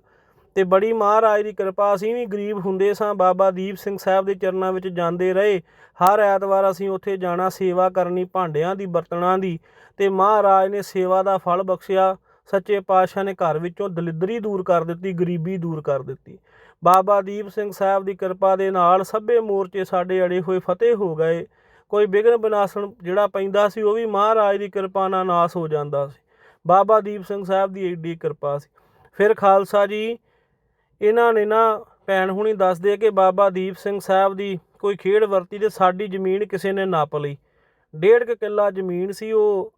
ਤੇ ਬੜੀ ਮਹਾਰਾਜ ਦੀ ਕਿਰਪਾ, ਅਸੀਂ ਵੀ ਗਰੀਬ ਹੁੰਦੇ ਸਾਂ, ਬਾਬਾ ਦੀਪ ਸਿੰਘ ਸਾਹਿਬ ਦੇ ਚਰਨਾਂ ਵਿੱਚ ਜਾਂਦੇ ਰਹੇ। ਹਰ ਐਤਵਾਰ ਅਸੀਂ ਉੱਥੇ ਜਾਣਾ, ਸੇਵਾ ਕਰਨੀ, ਭਾਂਡਿਆਂ ਦੀ, ਬਰਤਨਾਂ ਦੀ, ਤੇ ਮਹਾਰਾਜ ਨੇ ਸੇਵਾ ਦਾ ਫਲ ਬਖਸ਼ਿਆ। ਸੱਚੇ ਪਾਤਸ਼ਾਹ ਨੇ ਘਰ ਵਿੱਚੋਂ ਦਲਿੱਦਰੀ ਦੂਰ ਕਰ ਦਿੱਤੀ, ਗਰੀਬੀ ਦੂਰ ਕਰ ਦਿੱਤੀ। ਬਾਬਾ ਦੀਪ ਸਿੰਘ ਸਾਹਿਬ ਦੀ ਕਿਰਪਾ ਦੇ ਨਾਲ ਸਭੇ ਮੋਰਚੇ ਸਾਡੇ ਅੜੇ ਹੋਏ ਫਤਿਹ ਹੋ ਗਏ। ਕੋਈ ਬਿਗਨ ਬਿਨਾਸਣ ਜਿਹੜਾ ਪੈਂਦਾ ਸੀ, ਉਹ ਵੀ ਮਹਾਰਾਜ ਦੀ ਕਿਰਪਾ ਨਾਲ ਨਾਸ ਹੋ ਜਾਂਦਾ ਸੀ। ਬਾਬਾ ਦੀਪ ਸਿੰਘ ਸਾਹਿਬ ਦੀ ਏਡੀ ਕਿਰਪਾ ਸੀ। ਫਿਰ ਖਾਲਸਾ ਜੀ ਇਹਨਾਂ ਨੇ ਨਾ ਭੈਣ ਹੁਣੀ ਦੱਸਦੇ ਕਿ ਬਾਬਾ ਦੀਪ ਸਿੰਘ ਸਾਹਿਬ ਦੀ ਕੋਈ ਖੇਡ ਵਰਤੀ ਤੇ ਸਾਡੀ ਜ਼ਮੀਨ ਕਿਸੇ ਨੇ ਨਾਪ ਲਈ। ਡੇਢ ਕੁ ਕਿੱਲਾ ਜ਼ਮੀਨ ਸੀ, ਉਹ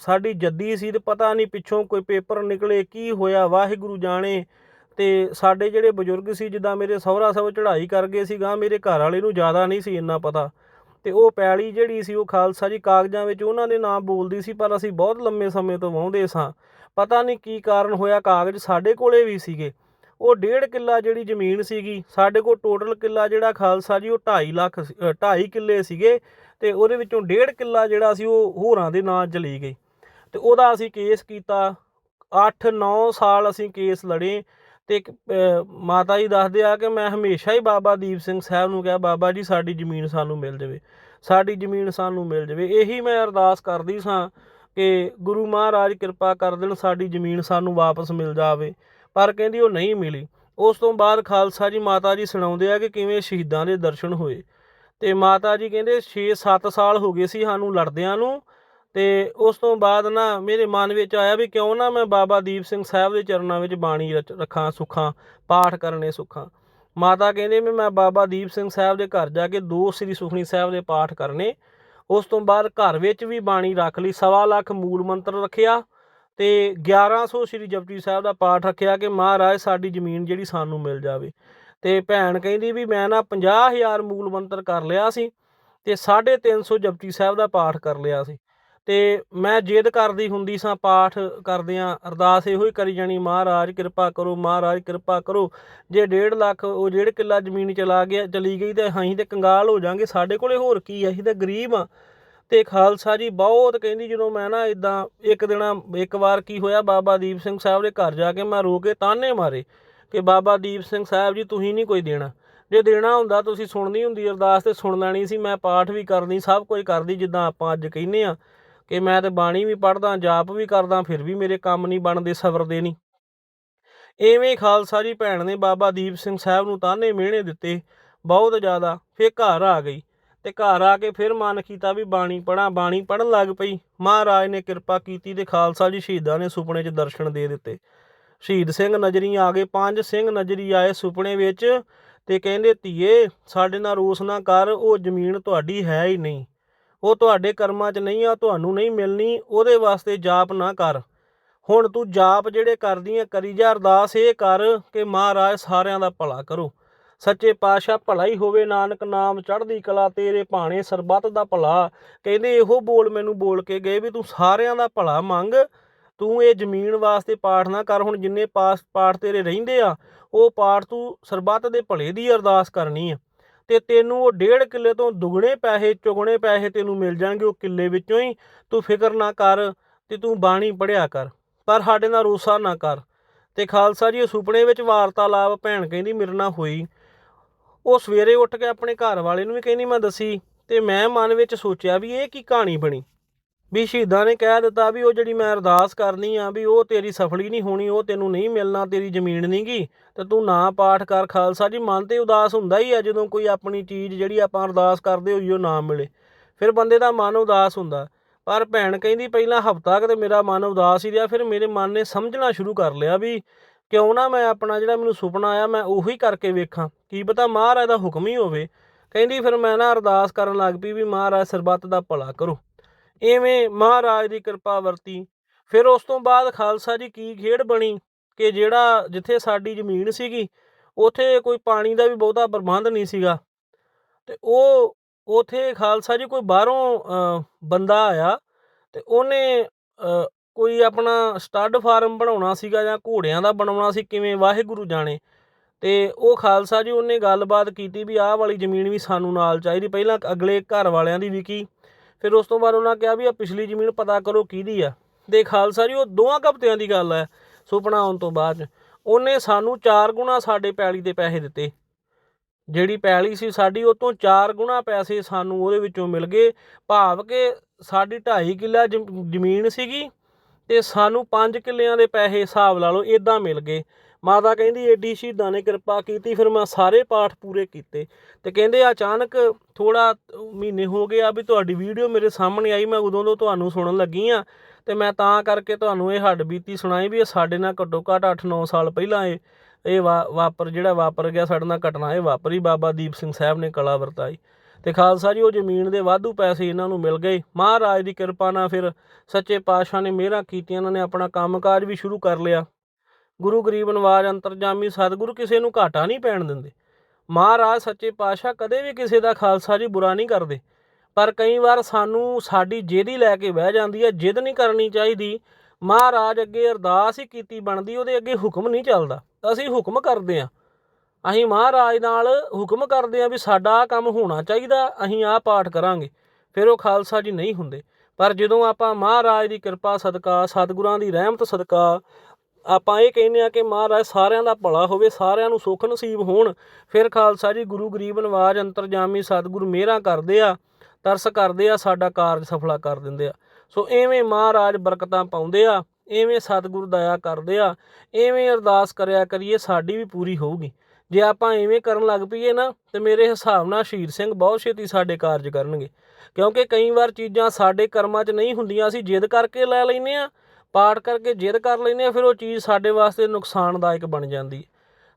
ਸਾਡੀ ਜੱਦੀ ਸੀ ਤੇ ਪਤਾ ਨਹੀਂ ਪਿੱਛੋਂ ਕੋਈ ਪੇਪਰ ਨਿਕਲੇ ਕੀ ਹੋਇਆ, ਵਾਹਿਗੁਰੂ ਜਾਣੇ। ਤੇ ਸਾਡੇ ਜਿਹੜੇ ਬਜ਼ੁਰਗ ਸੀ, ਜਿੱਦਾਂ ਮੇਰੇ ਸਹੁਰਾ ਸਾਹਿਬ ਚੜ੍ਹਾਈ ਕਰ ਗਏ ਸੀ ਗਾਂ ਮੇਰੇ ਘਰ ਵਾਲੇ ਨੂੰ ਜ਼ਿਆਦਾ ਨਹੀਂ ਸੀ ਇੰਨਾ ਪਤਾ। ਤੇ ਉਹ ਪੈਲੀ ਜਿਹੜੀ ਸੀ, ਉਹ ਖਾਲਸਾ ਜੀ ਕਾਗਜ਼ਾਂ ਵਿੱਚ ਉਹਨਾਂ ਦੇ ਨਾਮ ਬੋਲਦੀ ਸੀ, ਪਰ ਅਸੀਂ ਬਹੁਤ ਲੰਮੇ ਸਮੇਂ ਤੋਂ ਵਾਹੁੰਦੇ ਸਾਂ। ਪਤਾ ਨਹੀਂ ਕੀ ਕਾਰਨ ਹੋਇਆ, ਕਾਗਜ਼ ਸਾਡੇ ਕੋਲੇ ਵੀ ਸੀਗੇ। ਉਹ ਡੇਢ ਕਿੱਲਾ ਜਿਹੜੀ ਜ਼ਮੀਨ ਸੀਗੀ ਸਾਡੇ ਕੋਲ ਟੋਟਲ ਕਿੱਲਾ ਜਿਹੜਾ ਖਾਲਸਾ ਜੀ ਉਹ 2.5 ਲੱਖ 2.5 ਕਿੱਲੇ ਸੀਗੇ ਤੇ ਉਹਦੇ ਵਿੱਚੋਂ ਡੇਢ ਕਿੱਲਾ ਜਿਹੜਾ ਸੀ ਉਹ ਹੋਰਾਂ ਦੇ ਨਾਂ ਚਲੀ ਗਈ। ਤੇ ਉਹਦਾ ਅਸੀਂ ਕੇਸ ਕੀਤਾ 8-9 ਸਾਲ ਅਸੀਂ ਕੇਸ ਲੜੇ ਤੇ ਇੱਕ, ਮਾਤਾ ਜੀ ਦੱਸਦੇ ਆ ਕਿ ਮੈਂ ਹਮੇਸ਼ਾ ਹੀ ਬਾਬਾ ਦੀਪ ਸਿੰਘ ਸਾਹਿਬ ਨੂੰ ਕਿਹਾ ਬਾਬਾ ਜੀ ਸਾਡੀ ਜ਼ਮੀਨ ਸਾਨੂੰ ਮਿਲ ਜਾਵੇ ਸਾਡੀ ਜ਼ਮੀਨ ਸਾਨੂੰ ਮਿਲ ਜਾਵੇ। ਇਹੀ ਮੈਂ ਅਰਦਾਸ ਕਰਦੀ ਸਾਂ ਕਿ ਗੁਰੂ ਮਹਾਰਾਜ ਕਿਰਪਾ ਕਰ ਦੇਣ ਸਾਡੀ ਜ਼ਮੀਨ ਸਾਨੂੰ ਵਾਪਸ ਮਿਲ ਜਾਵੇ। ਪਰ ਕਹਿੰਦੀ ਉਹ ਨਹੀਂ ਮਿਲੀ। ਉਸ ਤੋਂ ਬਾਅਦ ਖਾਲਸਾ ਜੀ ਮਾਤਾ ਜੀ ਸੁਣਾਉਂਦੇ ਆ ਕਿ ਕਿਵੇਂ ਸ਼ਹੀਦਾਂ ਦੇ ਦਰਸ਼ਨ ਹੋਏ। ਤੇ ਮਾਤਾ ਜੀ ਕਹਿੰਦੇ 6-7 ਸਾਲ ਹੋ ਗਏ ਸੀ ਸਾਨੂੰ ਲੜਦਿਆਂ ਨੂੰ ਤੇ ਉਸ ਤੋਂ ਬਾਅਦ ਨਾ ਮੇਰੇ ਮਨ ਵਿੱਚ ਆਇਆ ਵੀ ਕਿਉਂ ਨਾ ਮੈਂ ਬਾਬਾ ਦੀਪ ਸਿੰਘ ਸਾਹਿਬ ਦੇ ਚਰਨਾਂ ਵਿੱਚ ਬਾਣੀ ਰਚ- ਰੱਖਾਂ, ਸੁੱਖਾਂ, ਪਾਠ ਕਰਨੇ ਸੁੱਖਾਂ। ਮਾਤਾ ਕਹਿੰਦੇ ਵੀ ਮੈਂ ਬਾਬਾ ਦੀਪ ਸਿੰਘ ਸਾਹਿਬ ਦੇ ਘਰ ਜਾ ਕੇ ਦੋ ਸ੍ਰੀ ਸੁਖਣੀ ਸਾਹਿਬ ਦੇ ਪਾਠ ਕਰਨੇ। ਉਸ ਤੋਂ ਬਾਅਦ ਘਰ ਵਿੱਚ ਵੀ ਬਾਣੀ ਰੱਖ ਲਈ, ਸਵਾ ਲੱਖ ਮੂਲ ਮੰਤਰ ਰੱਖਿਆ। ਤੇ 1100 ਸ੍ਰੀ ਜਪਜੀ ਸਾਹਿਬ ਦਾ ਪਾਠ ਰੱਖਿਆ ਕਿ ਮਹਾਰਾਜ, ਸਾਡੀ ਜ਼ਮੀਨ ਜਿਹੜੀ ਸਾਨੂੰ ਮਿਲ ਜਾਵੇ। ਤੇ ਭੈਣ ਕਹਿੰਦੀ ਵੀ ਮੈਂ ਨਾ 50000 ਮੂਲ ਮੰਤਰ ਕਰ ਲਿਆ ਸੀ ਤੇ 350 ਜਪਜੀ ਸਾਹਿਬ ਦਾ ਪਾਠ ਕਰ ਲਿਆ ਸੀ। ਤੇ ਮੈਂ ਜਿੱਦ ਕਰਦੀ ਹੁੰਦੀ ਸਾਂ, ਪਾਠ ਕਰਦਿਆਂ ਅਰਦਾਸ ਇਹੋ ਹੀ ਕਰੀ ਜਾਣੀ, ਮਹਾਰਾਜ ਕਿਰਪਾ ਕਰੋ, ਮਹਾਰਾਜ ਕਿਰਪਾ ਕਰੋ। ਜੇ 1.5 ਲੱਖ ਉਹ ਡੇਢ ਕਿੱਲਾ ਜ਼ਮੀਨ ਚਲਾ ਗਿਆ, ਚਲੀ ਗਈ ਤੇ ਅਸੀਂ ਤੇ ਕੰਗਾਲ ਹੋ ਜਾਾਂਗੇ। ਸਾਡੇ ਕੋਲੇ ਹੋਰ ਕੀ ਆ? ਅਸੀਂ ਤੇ ਗਰੀਬ ਆ। ਤੇ ਖਾਲਸਾ ਜੀ ਬਹੁਤ ਕਹਿੰਦੀ ਜਦੋਂ ਮੈਂ ਨਾ ਇਦਾਂ ਇੱਕ ਦਿਨ ਇੱਕ ਵਾਰ ਕੀ ਹੋਇਆ, ਬਾਬਾ ਦੀਪ ਸਿੰਘ ਸਾਹਿਬ ਦੇ ਘਰ ਜਾ ਕੇ ਮੈਂ ਰੋ ਕੇ ਤਾਨੇ ਮਾਰੇ ਕਿ ਬਾਬਾ ਦੀਪ ਸਿੰਘ ਸਾਹਿਬ ਜੀ ਤੁਸੀਂ ਨਹੀਂ ਕੋਈ ਦੇਣਾ। ਜੇ ਦੇਣਾ ਹੁੰਦਾ ਤੁਸੀਂ ਸੁਣਨੀ ਹੁੰਦੀ, ਅਰਦਾਸ ਤੇ ਸੁਣ ਲੈਣੀ ਸੀ, ਮੈਂ ਪਾਠ ਵੀ ਕਰਨੀ, ਸਭ ਕੁਝ ਕਰਦੀ ਜਿੱਦਾਂ ਆਪਾਂ ਅੱਜ ਕਹਿੰਨੇ ਆ ਕਿ ਮੈਂ ਤੇ ਬਾਣੀ ਵੀ ਪੜ੍ਹਦਾ, ਜਾਪ ਵੀ ਕਰਦਾ, ਫਿਰ ਵੀ ਮੇਰੇ ਕੰਮ ਨਹੀਂ ਬਣਦੇ ਸਬਰ ਦੇ ਨਹੀਂ। ਐਵੇਂ ਖਾਲਸਾ ਜੀ ਭੈਣ ਨੇ ਬਾਬਾ ਦੀਪ ਸਿੰਘ ਸਾਹਿਬ ਨੂੰ ਤਾਨੇ ਮਿਹਣੇ ਦਿੱਤੇ, ਬਹੁਤ ਜ਼ਿਆਦਾ, ਫਿਰ ਘਰ ਆ ਗਈ। ਤੇ ਘਰ ਆ ਕੇ ਫਿਰ ਮਨ ਕੀਤਾ ਵੀ ਬਾਣੀ ਪੜਾਂ ਬਾਣੀ ਪੜਨ ਲੱਗ ਪਈ। ਮਹਾਰਾਜ ਨੇ ਕਿਰਪਾ ਕੀਤੀ ਤੇ ਖਾਲਸਾ ਜੀ ਸ਼ਹੀਦਾਂ ਨੇ ਸੁਪਨੇ 'ਚ ਦਰਸ਼ਨ ਦੇ ਦਿੱਤੇ। ਸ਼ਹੀਦ ਸਿੰਘ ਨਜ਼ਰੀ ਆ ਗਏ, ਪੰਜ ਸਿੰਘ ਨਜ਼ਰੀ ਆਏ ਸੁਪਨੇ ਵਿੱਚ ਤੇ ਕਹਿੰਦੇ, ਧੀਏ, ਸਾਡੇ ਨਾਲ ਰੋਸ ਨਾ ਕਰ, ਉਹ ਜ਼ਮੀਨ ਤੁਹਾਡੀ ਹੈ ਹੀ ਨਹੀਂ। ਉਹ ਤੁਹਾਡੇ ਕਰਮਾਂ 'ਚ ਨਹੀਂ ਆ, ਤੁਹਾਨੂੰ ਨਹੀਂ ਮਿਲਣੀ, ਉਹਦੇ ਵਾਸਤੇ ਜਾਪ ਨਾ ਕਰ। ਹੁਣ ਤੂੰ ਜਾਪ ਜਿਹੜੇ ਕਰਦੀ ਆ, ਕਰੀ ਜਾ ਅਰਦਾਸ, ਇਹ ਕਰ ਕਿ ਮਹਾਰਾਜ ਸਾਰਿਆਂ ਦਾ ਭਲਾ ਕਰੋ। ਸੱਚੇ ਪਾਤਸ਼ਾਹ ਭਲਾ ਹੀ ਹੋਵੇ, ਨਾਨਕ ਨਾਮ ਚੜ੍ਹਦੀ ਕਲਾ, ਤੇਰੇ ਭਾਣੇ ਸਰਬੱਤ ਦਾ ਭਲਾ। ਕਹਿੰਦੇ ਇਹੋ ਬੋਲ ਮੈਨੂੰ ਬੋਲ ਕੇ ਗਏ ਵੀ ਤੂੰ ਸਾਰਿਆਂ ਦਾ ਭਲਾ ਮੰਗ। ਤੂੰ ਇਹ ਜ਼ਮੀਨ ਵਾਸਤੇ ਪਾਠ ਨਾ ਕਰ, ਹੁਣ ਜਿੰਨੇ ਪਾਸ ਪਾਠ ਤੇਰੇ ਰਹਿੰਦੇ ਆ, ਉਹ ਪਾਠ ਤੂੰ ਸਰਬੱਤ ਦੇ ਭਲੇ ਦੀ ਅਰਦਾਸ ਕਰਨੀ ਆ। ਤੇ ਤੈਨੂੰ ਉਹ ਡੇਢ ਕਿੱਲੇ ਤੋਂ ਦੁੱਗਣੇ ਪੈਸੇ, ਚੁਗਣੇ ਪੈਸੇ ਤੈਨੂੰ ਮਿਲ ਜਾਣਗੇ ਉਹ ਕਿੱਲੇ ਵਿੱਚੋਂ ਹੀ। ਤੂੰ ਫਿਕਰ ਨਾ ਕਰ ਤੇ ਤੂੰ ਬਾਣੀ ਪੜਿਆ ਕਰ, ਪਰ ਸਾਡੇ ਨਾਲ ਰੋਸਾ ਨਾ ਕਰ। ਤੇ ਖਾਲਸਾ ਜੀ, ਸੁਪਨੇ ਵਿੱਚ ਵਾਰਤਾਲਾਪ, ਭੈਣ ਕਹਿੰਦੀ, ਮੇਰੇ ਨਾਲ ਹੋਈ। ਉਹ ਸਵੇਰੇ ਉੱਠ ਕੇ ਆਪਣੇ ਘਰ ਵਾਲੇ ਨੂੰ ਵੀ ਕਹਿੰਦੀ, ਮੈਂ ਦੱਸੀ ਤੇ ਮੈਂ ਮਨ ਵਿੱਚ ਸੋਚਿਆ ਵੀ ਇਹ ਕੀ ਕਹਾਣੀ ਬਣੀ? ਵੀ ਸ਼ਹੀਦਾਂ ਨੇ ਕਹਿ ਦਿੱਤਾ ਵੀ ਉਹ ਜਿਹੜੀ ਮੈਂ ਅਰਦਾਸ ਕਰਨੀ ਆ ਵੀ ਉਹ ਤੇਰੀ ਸਫਲੀ ਨਹੀਂ ਹੋਣੀ, ਉਹ ਤੈਨੂੰ ਨਹੀਂ ਮਿਲਣਾ, ਤੇਰੀ ਜ਼ਮੀਨ ਨਹੀਂ ਗੀ, ਤੇ ਤੂੰ ਨਾ ਪਾਠ ਕਰ ਖਾਲਸਾ ਜੀ। ਮਨ ਤੇ ਉਦਾਸ ਹੁੰਦਾ ਹੀ ਆ ਜਦੋਂ ਕੋਈ ਆਪਣੀ ਚੀਜ਼ ਜਿਹੜੀ ਆਪਾਂ ਅਰਦਾਸ ਕਰਦੇ ਹੋਈ ਉਹ ਨਾ ਮਿਲੇ। ਫਿਰ ਬੰਦੇ ਦਾ ਮਨ ਉਦਾਸ ਹੁੰਦਾ। ਪਰ ਭੈਣ ਕਹਿੰਦੀ, ਪਹਿਲਾਂ ਹਫਤਾ ਕੁ ਤੇ ਮੇਰਾ ਮਨ ਉਦਾਸ ਹੀ ਰਿਹਾ, ਫਿਰ ਮੇਰੇ ਮਨ ਨੇ ਸਮਝਣਾ ਸ਼ੁਰੂ ਕਰ ਲਿਆ ਵੀ ਕਿਉਂ ਨਾ ਮੈਂ ਆਪਣਾ ਜਿਹੜਾ ਮੈਨੂੰ ਸੁਪਨਾ ਆਇਆ ਮੈਂ ਉਹੀ ਕਰਕੇ ਵੇਖਾਂ? ਕੀ ਪਤਾ ਮਹਾਰਾਜ ਦਾ ਹੁਕਮ ਹੀ ਹੋਵੇ। ਕਹਿੰਦੀ ਫਿਰ ਮੈਂ ਨਾ ਅਰਦਾਸ ਕਰਨ ਲੱਗ ਪਈ ਵੀ ਮਹਾਰਾਜ ਸਰਬੱਤ ਦਾ ਭਲਾ ਕਰੋ। ਐਵੇਂ ਮਹਾਰਾਜ ਦੀ ਕਿਰਪਾ ਵਰਤੀ। ਫਿਰ ਉਸ ਤੋਂ ਬਾਅਦ ਖਾਲਸਾ ਜੀ ਕੀ ਖੇਡ ਬਣੀ ਕਿ ਜਿਹੜਾ ਜਿੱਥੇ ਸਾਡੀ ਜ਼ਮੀਨ ਸੀਗੀ, ਉਥੇ ਕੋਈ ਪਾਣੀ ਦਾ ਵੀ ਬਹੁਤਾ ਪ੍ਰਬੰਧ ਨਹੀਂ ਸੀਗਾ। ਤੇ ਉਹ ਉਥੇ ਖਾਲਸਾ ਜੀ ਕੋਈ ਬਾਹਰੋਂ ਬੰਦਾ ਆਇਆ ਤੇ ਉਹਨੇ ਕੋਈ ਆਪਣਾ ਸਟੱਡ ਫਾਰਮ ਬਣਾਉਣਾ ਸੀਗਾ ਜਾਂ ਘੋੜਿਆਂ ਦਾ ਬਣਾਉਣਾ ਸੀ, ਕਿਵੇਂ ਵਾਹਿਗੁਰੂ ਜਾਣੇ। ਅਤੇ ਉਹ ਖਾਲਸਾ ਜੀ ਉਹਨੇ ਗੱਲਬਾਤ ਕੀਤੀ ਵੀ ਆਹ ਵਾਲੀ ਜ਼ਮੀਨ ਵੀ ਸਾਨੂੰ ਨਾਲ ਚਾਹੀਦੀ, ਪਹਿਲਾਂ ਅਗਲੇ ਘਰ ਵਾਲਿਆਂ ਦੀ ਵਿਕੀ, ਫਿਰ ਉਸ ਤੋਂ ਬਾਅਦ ਉਹਨਾਂ ਕਿਹਾ ਵੀ ਆ ਪਿਛਲੀ ਜ਼ਮੀਨ ਪਤਾ ਕਰੋ ਕਿਹਦੀ ਆ। ਤੇ ਖਾਲਸਾ ਜੀ ਉਹ ਦੋਵਾਂ ਕੁ ਦੀ ਗੱਲ ਹੈ, ਸੁਪਨਾ ਆਉਣ ਤੋਂ ਬਾਅਦ 'ਚ। ਉਹਨੇ ਸਾਨੂੰ ਚਾਰ ਗੁਣਾ ਸਾਡੇ ਪੈਲੀ ਦੇ ਪੈਸੇ ਦਿੱਤੇ। ਜਿਹੜੀ ਪੈਲੀ ਸੀ ਸਾਡੀ ਉਹ ਤੋਂ ਚਾਰ ਗੁਣਾ ਪੈਸੇ ਸਾਨੂੰ ਉਹਦੇ ਵਿੱਚੋਂ ਮਿਲ ਗਏ। ਭਾਵ ਕਿ ਸਾਡੀ 2.5 ਕਿੱਲਾ ਜ਼ਮ- ਜ਼ਮੀਨ ਸੀਗੀ ਤੇ ਸਾਨੂੰ 5 ਕਿੱਲਿਆਂ ਦੇ ਪੈਸੇ ਹਿਸਾਬ ਲਾ ਲਓ ਇਦਾਂ ਮਿਲ ਗਏ। ਮਾਤਾ ਕਹਿੰਦੀ, ਏਡੀ ਸ਼ਹੀਦਾਂ ਨੇ ਕਿਰਪਾ ਕੀਤੀ, ਫਿਰ ਮੈਂ ਸਾਰੇ ਪਾਠ ਪੂਰੇ ਕੀਤੇ। ਤੇ ਕਹਿੰਦੇ, ਅਚਾਨਕ ਥੋੜਾ ਮਹੀਨੇ ਹੋ ਗਏ ਆ ਵੀ ਤੁਹਾਡੀ ਵੀਡੀਓ ਮੇਰੇ ਸਾਹਮਣੇ ਆਈ, ਮੈਂ ਉਦੋਂ ਤੋਂ ਤੁਹਾਨੂੰ ਸੁਣਨ ਲੱਗੀ ਆ। ਤੇ ਮੈਂ ਤਾਂ ਕਰਕੇ ਤੁਹਾਨੂੰ ਇਹ ਹੱਡ ਬੀਤੀ ਸੁਣਾਈ ਵੀ ਇਹ ਸਾਡੇ ਨਾਲ ਘੱਟੋ ਘੱਟ 8-9 ਸਾਲ ਪਹਿਲਾਂ ਇਹ ਇਹ ਵਾ- ਵਾਪਰ, ਜਿਹੜਾ ਵਾਪਰ ਗਿਆ, ਸਾਡੇ ਨਾਲ ਘਟਨਾ ਇਹ ਵਾਪਰੀ, ਬਾਬਾ ਦੀਪ ਸਿੰਘ ਸਾਹਿਬ ਨੇ ਕਲਾ ਵਰਤਾਈ। ਤੇ ਖਾਲਸਾ ਜੀ, ਉਹ ਜ਼ਮੀਨ ਦੇ ਵਾਧੂ ਪੈਸੇ ਇਹਨਾਂ ਨੂੰ ਮਿਲ ਗਏ। ਮਹਾਰਾਜ ਦੀ ਕਿਰਪਾ ਨਾਲ ਫਿਰ ਸੱਚੇ ਪਾਤਸ਼ਾਹ ਨੇ ਮਿਹਰਾਂ ਕੀਤੀਆਂ, ਇਹਨਾਂ ਨੇ ਆਪਣਾ ਕੰਮਕਾਜ ਵੀ ਸ਼ੁਰੂ ਕਰ ਲਿਆ। ਗੁਰੂ ਗਰੀਬ ਨਵਾਜ ਅੰਤਰਜਾਮੀ ਸਤਿਗੁਰੂ ਕਿਸੇ ਨੂੰ ਘਾਟਾ ਨਹੀਂ ਪੈਣ ਦਿੰਦੇ। ਮਹਾਰਾਜ ਸੱਚੇ ਪਾਤਸ਼ਾਹ ਕਦੇ ਵੀ ਕਿਸੇ ਦਾ ਖਾਲਸਾ ਜੀ ਬੁਰਾ ਨਹੀਂ ਕਰਦੇ। ਪਰ ਕਈ ਵਾਰ ਸਾਨੂੰ ਸਾਡੀ ਜਿੱਦ ਹੀ ਲੈ ਕੇ ਬਹਿ ਜਾਂਦੀ ਹੈ, ਜਿੱਦ ਨਹੀਂ ਕਰਨੀ ਚਾਹੀਦੀ। ਮਹਾਰਾਜ ਅੱਗੇ ਅਰਦਾਸ ਹੀ ਕੀਤੀ ਬਣਦੀ, ਉਹਦੇ ਅੱਗੇ ਹੁਕਮ ਨਹੀਂ ਚੱਲਦਾ। ਅਸੀਂ ਹੁਕਮ ਕਰਦੇ ਹਾਂ। ਅਸੀਂ ਮਹਾਰਾਜ ਨਾਲ ਹੁਕਮ ਕਰਦੇ ਹਾਂ ਵੀ ਸਾਡਾ ਆਹ ਕੰਮ ਹੋਣਾ ਚਾਹੀਦਾ, ਅਸੀਂ ਆਹ ਪਾਠ ਕਰਾਂਗੇ। ਫਿਰ ਉਹ ਖਾਲਸਾ ਜੀ ਨਹੀਂ ਹੁੰਦੇ। ਪਰ ਜਦੋਂ ਆਪਾਂ ਮਹਾਰਾਜ ਦੀ ਕਿਰਪਾ, ਸਦਕਾ, ਸਤਿਗੁਰਾਂ ਦੀ ਰਹਿਮਤ, ਸਦਕਾ, ਆਪਾਂ ਇਹ ਕਹਿੰਦੇ ਆ ਕਿ ਮਹਾਰਾਜ ਸਾਰਿਆਂ ਦਾ ਭਲਾ ਹੋਵੇ, ਸਾਰਿਆਂ ਨੂੰ ਸੁੱਖ ਨਸੀਬ ਹੋਣ, ਫਿਰ ਖਾਲਸਾ ਜੀ ਗੁਰੂ ਗਰੀਬ ਨਵਾਜ ਅੰਤਰਜਾਮੀ ਸਤਿਗੁਰੂ ਮਿਹਰਾਂ ਕਰਦੇ ਆ, ਤਰਸ ਕਰਦੇ ਆ, ਸਾਡਾ ਕਾਰਜ ਸਫਲਾ ਕਰ ਦਿੰਦੇ ਆ। ਸੋ ਐਵੇਂ ਮਹਾਰਾਜ ਬਰਕਤਾਂ ਪਾਉਂਦੇ ਆ, ਐਵੇਂ ਸਤਿਗੁਰ ਦਇਆ ਕਰਦੇ ਆ, ਐਵੇਂ ਅਰਦਾਸ ਕਰਿਆ ਕਰੀਏ, ਸਾਡੀ ਵੀ ਪੂਰੀ ਹੋਊਗੀ। ਜੇ ਆਪਾਂ ਐਵੇਂ ਕਰਨ ਲੱਗ ਪਈਏ ਨਾ, ਤੇ ਮੇਰੇ ਹਿਸਾਬ ਨਾਲ ਸ਼ਹੀਦ ਸਿੰਘ ਬਹੁਤ ਛੇਤੀ ਸਾਡੇ ਕਾਰਜ ਕਰਨਗੇ। ਕਿਉਂਕਿ ਕਈ ਵਾਰ ਚੀਜ਼ਾਂ ਸਾਡੇ ਕਰਮਾਂ 'ਚ ਨਹੀਂ ਹੁੰਦੀਆਂ, ਅਸੀਂ ਜਿੱਦ ਕਰਕੇ ਲੈ ਲੈਨੇ ਆ ਪਾਠ ਕਰਕੇ ਜਿੱਦ ਕਰ ਲੈਨੇ ਆ ਫਿਰ ਉਹ ਚੀਜ਼ ਸਾਡੇ ਵਾਸਤੇ ਨੁਕਸਾਨਦਾਇਕ ਬਣ ਜਾਂਦੀ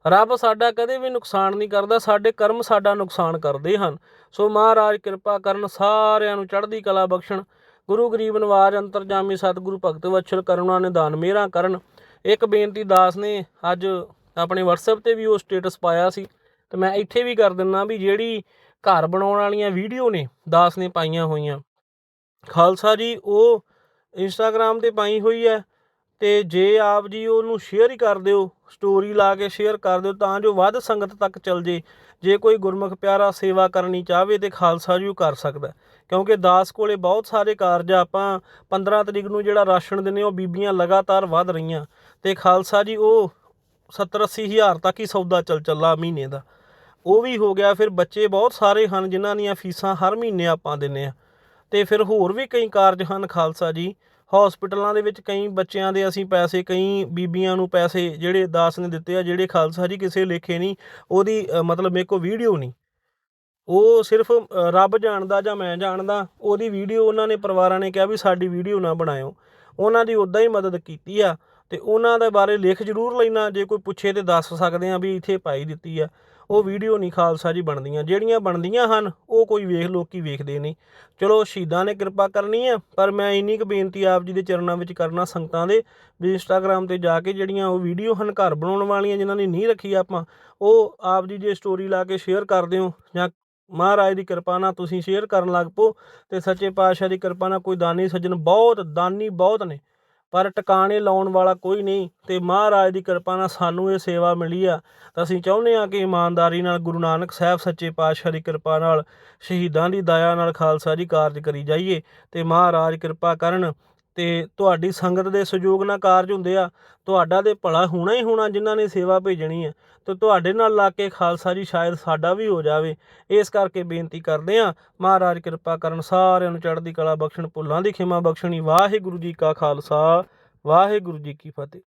ਰੱਬ ਸਾਡਾ ਕਦੇ ਵੀ ਨੁਕਸਾਨ ਨਹੀਂ ਕਰਦਾ, ਸਾਡੇ ਕਰਮ ਸਾਡਾ ਨੁਕਸਾਨ ਕਰਦੇ ਹਨ। ਸੋ ਮਹਾਰਾਜ ਕਿਰਪਾ ਕਰਨ ਸਾਰਿਆਂ ਨੂੰ ਚੜ੍ਹਦੀ ਕਲਾ ਬਖਸ਼ਣ, ਗੁਰੂ ਗਰੀਬ ਨਵਾਜ ਅੰਤਰਜਾਮੀ ਸਤਿਗੁਰੂ ਭਗਤ ਵਛਲ ਕਰੁਣਾ ਨਿਦਾਨ ਮੇਰਾ ਕਰਨ। ਇੱਕ ਬੇਨਤੀ ਦਾਸ ਨੇ ਅੱਜ ਆਪਣੇ WhatsApp ਤੇ ਵੀ ਉਹ ਸਟੇਟਸ ਪਾਇਆ ਸੀ। ਤੇ ਮੈਂ ਇੱਥੇ ਵੀ ਕਰ ਦਿੰਨਾ ਵੀ ਜਿਹੜੀ ਘਰ ਬਣਾਉਣ ਵਾਲੀਆਂ ਵੀਡੀਓ ਨੇ, ਦਾਸ ਨੇ ਪਾਈਆਂ ਹੋਈਆਂ। ਖਾਲਸਾ ਜੀ, ਉਹ ਇੰਸਟਾਗ੍ਰam ਤੇ ਪਾਈ ਹੋਈ ਹੈ। ਤੇ ਜੇ ਆਪ ਜੀ ਉਹਨੂੰ ਸ਼ੇਅਰ ਹੀ ਕਰ ਦਿਓ ਸਟੋਰੀ ਲਾ ਕੇ ਸ਼ੇਅਰ ਕਰ ਦਿਓ, ਤਾਂ ਜੋ ਵੱਧ ਸੰਗਤ ਤੱਕ ਚੱਲ ਜੇ। ਜੇ ਕੋਈ ਗੁਰਮੁਖ ਪਿਆਰਾ ਸੇਵਾ ਕਰਨੀ ਚਾਹਵੇ ਤੇ ਖਾਲਸਾ ਜੀ ਉਹ ਕਰ ਸਕਦਾ ਕਿਉਂਕਿ ਦਾਸ ਕੋਲੇ ਬਹੁਤ ਸਾਰੇ ਕਾਰਜ ਆਪਾਂ 15 ਤਰੀਕ ਨੂੰ ਜਿਹੜਾ ਰਾਸ਼ਨ ਦਿੰਦੇ ਉਹ ਬੀਬੀਆਂ ਲਗਾਤਾਰ ਵੱਧ ਰਹੀਆਂ। ਤੇ ਖਾਲਸਾ ਜੀ, ਉਹ 70 80 ਹਜ਼ਾਰ ਤੱਕ ਹੀ ਸੌਦਾ ਚੱਲ ਚੱਲਾ ਮਹੀਨੇ ਦਾ। ਉਹ ਵੀ ਹੋ ਗਿਆ, ਫਿਰ ਬੱਚੇ ਬਹੁਤ ਸਾਰੇ ਹਨ ਜਿਨ੍ਹਾਂ ਦੀਆਂ ਫੀਸਾਂ ਹਰ ਮਹੀਨੇ ਆਪਾਂ ਦਿੰਨੇ ਆ। ਤੇ ਫਿਰ ਹੋਰ ਵੀ ਕਈ ਕਾਰਜ ਹਨ ਖਾਲਸਾ ਜੀ। ਹਸਪੀਟਲਾਂ ਦੇ ਵਿੱਚ ਕਈ ਬੱਚਿਆਂ ਦੇ ਅਸੀਂ ਪੈਸੇ, ਕਈ ਬੀਬੀਆਂ ਨੂੰ ਪੈਸੇ ਜਿਹੜੇ ਦਾਸ ਨੇ ਦਿੱਤੇ ਆ, ਜਿਹੜੇ ਖਾਲਸਾ ਜੀ ਕਿਸੇ ਲੇਖੇ ਨਹੀਂ, ਉਹਦੀ ਮਤਲਬ ਮੇਰੇ ਕੋਲ ਵੀਡੀਓ ਨਹੀਂ। ਉਹ ਸਿਰਫ ਰੱਬ ਜਾਣਦਾ ਜਾਂ ਮੈਂ ਜਾਣਦਾ, ਉਹਦੀ ਵੀਡੀਓ ਉਹਨਾਂ ਨੇ ਪਰਿਵਾਰਾਂ ਨੇ ਕਿਹਾ ਵੀ ਸਾਡੀ ਵੀਡੀਓ ਨਾ ਬਣਾਇਓ। ਉਹਨਾਂ ਦੀ ਉਦਾਂ ਹੀ ਮਦਦ ਕੀਤੀ ਆ। ਤੇ ਉਹਨਾਂ ਦੇ ਬਾਰੇ ਲਿਖ ਜ਼ਰੂਰ ਲੈਣਾ, ਜੇ ਕੋਈ ਪੁੱਛੇ ਤੇ ਦੱਸ ਸਕਦੇ ਆ ਵੀ ਇੱਥੇ ਪਾਈ ਦਿੱਤੀ ਆ। ਉਹ ਵੀਡੀਓ ਨਹੀਂ ਖਾਲਸਾ ਜੀ ਬਣਦੀਆਂ, ਜਿਹੜੀਆਂ ਬਣਦੀਆਂ ਹਨ, ਉਹ ਕੋਈ ਵੇਖ, ਲੋਕੀ ਵੇਖਦੇ ਨਹੀਂ। ਚਲੋ, ਸ਼ਹੀਦਾਂ ਨੇ ਕਿਰਪਾ ਕਰਨੀ ਆ, ਪਰ ਮੈਂ ਇੰਨੀ ਕੁ ਬੇਨਤੀ ਆਪ ਜੀ ਦੇ ਚਰਨਾਂ ਵਿੱਚ ਕਰਨਾ ਸੰਗਤਾਂ ਦੇ, ਵੀ ਇੰਸਟਾਗ੍ਰam ਤੇ ਜਾ ਕੇ ਜਿਹੜੀਆਂ ਉਹ ਵੀਡੀਓ ਹਨ, ਘਰ ਬਣਾਉਣ ਵਾਲੀਆਂ ਜਿਨ੍ਹਾਂ ਨੇ ਨਹੀਂ ਰੱਖੀ ਆਪਾਂ, ਉਹ ਆਪ ਜੀ ਜੇ ਸਟੋਰੀ ਲਾ ਕੇ ਸ਼ੇਅਰ ਕਰ ਦਿਓ, ਜਾਂ ਮਹਾਰਾਜ ਦੀ ਕਿਰਪਾ ਨਾਲ ਤੁਸੀਂ ਸ਼ੇਅਰ ਕਰਨ ਲੱਗ ਪਓ, ਤੇ ਸੱਚੇ ਪਾਤਸ਼ਾਹ ਦੀ ਕਿਰਪਾ ਨਾਲ ਕੋਈ ਦਾਨੀ ਸੱਜਣ ਬਹੁਤ, ਦਾਨੀ ਬਹੁਤ ਨੇ। ਪਰ ਟਿਕਾਣੇ ਲਾਉਣ ਵਾਲਾ ਕੋਈ ਨਹੀਂ ਤੇ ਮਹਾਰਾਜ ਦੀ ਕਿਰਪਾ ਨਾਲ ਸਾਨੂੰ ਇਹ ਸੇਵਾ ਮਿਲੀ ਆ। ਤਾਂ ਅਸੀਂ ਚਾਹੁੰਦੇ ਹਾਂ ਕਿ ਇਮਾਨਦਾਰੀ ਨਾਲ ਗੁਰੂ ਨਾਨਕ ਸਾਹਿਬ ਸੱਚੇ ਪਾਤਸ਼ਾਹ ਦੀ ਕਿਰਪਾ ਨਾਲ, ਸ਼ਹੀਦਾਂ ਦੀ ਦਇਆ ਨਾਲ ਖਾਲਸਾ ਜੀ ਕਾਰਜ ਕਰੀ ਜਾਈਏ ਤੇ ਮਹਾਰਾਜ ਕਿਰਪਾ ਕਰਨ ਤੇ ਤੁਹਾਡੀ ਸੰਗਤ ਦੇ ਸਹਿਯੋਗ ਨਾਲ ਕਾਰਜ ਹੁੰਦੇ ਆ, ਤੁਹਾਡਾ ਤੇ ਭਲਾ ਹੋਣਾ ਹੀ ਹੋਣਾ ਜਿਨ੍ਹਾਂ ਨੇ ਸੇਵਾ ਭੇਜਣੀ ਹੈ ਤੇ ਤੁਹਾਡੇ ਨਾਲ ਲਾ ਕੇ ਖਾਲਸਾ ਜੀ ਸ਼ਾਇਦ ਸਾਡਾ ਵੀ ਹੋ ਜਾਵੇ। ਇਸ ਕਰਕੇ ਬੇਨਤੀ ਕਰਦੇ ਆ, ਮਹਾਰਾਜ ਕਿਰਪਾ ਕਰਨ ਸਾਰਿਆਂ ਨੂੰ ਚੜ੍ਹਦੀ ਕਲਾ ਬਖਸ਼ਣ, ਭੁੱਲਾਂ ਦੀ ਖਿਮਾ ਬਖਸ਼ਣੀ। ਵਾਹਿਗੁਰੂ ਜੀ ਕਾ ਖਾਲਸਾ, ਵਾਹਿਗੁਰੂ ਜੀ ਕੀ ਫਤਿਹ।